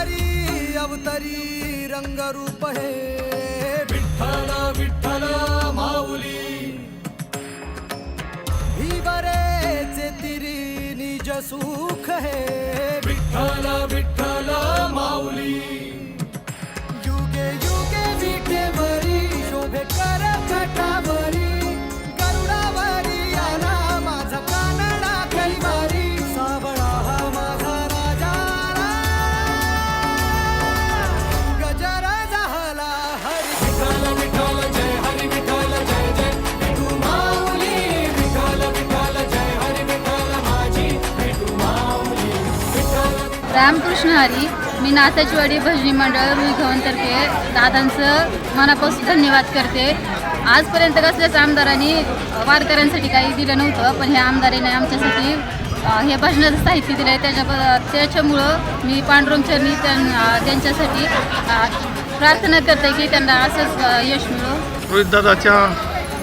अवतारी अवतरी रंगरूप हे. विठ्ठल विठ्ठल माऊली. ही बरेचे तिरी निज सुख हे. विठ्ठल विठ्ठल माऊली. रामकृष्ण हरी मी नाथाचीवाडी भजनी मंडळ रुईघवनतर्फे दादांचं मनापासून धन्यवाद करते. आजपर्यंत कसल्याच आमदारांनी वारकऱ्यांसाठी काही दिलं नव्हतं पण ह्या आमदाराने आमच्यासाठी हे भजनाचं साहित्य दिलं आहे त्याच्या त्याच्यामुळं मी पांडुरंग त्यां त्यांच्यासाठी प्रार्थना करते की त्यांना असंच यश मिळो. रोहितदादाच्या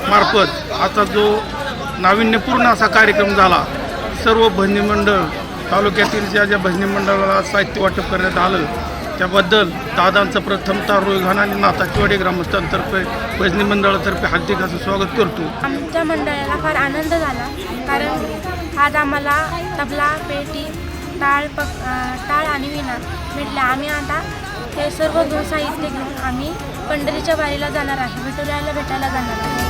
मार्फत आता जो नाविन्यपूर्ण असा कार्यक्रम झाला सर्व भजनी मंडळ तालुक्यातील ज्या ज्या भजनी मंडळाला साहित्य वाटप करण्यात आलं त्याबद्दल दादांचं प्रथमतः रोहिघान आणि नाथाचीवाडी ग्रामस्थांतर्फे भजनी मंडळातर्फे हार्दिक असं स्वागत करतो. आमच्या मंडळाला फार आनंद झाला कारण आज आम्हाला तबला पेटी टाळ पक टाळ आणि विणा भेटल्या. आम्ही आता हे सर्व दोन साहित्य घेऊन आम्ही पंढरीच्या वारीला जाणार आहे विठुरायाला भेटायला जाणार आहे.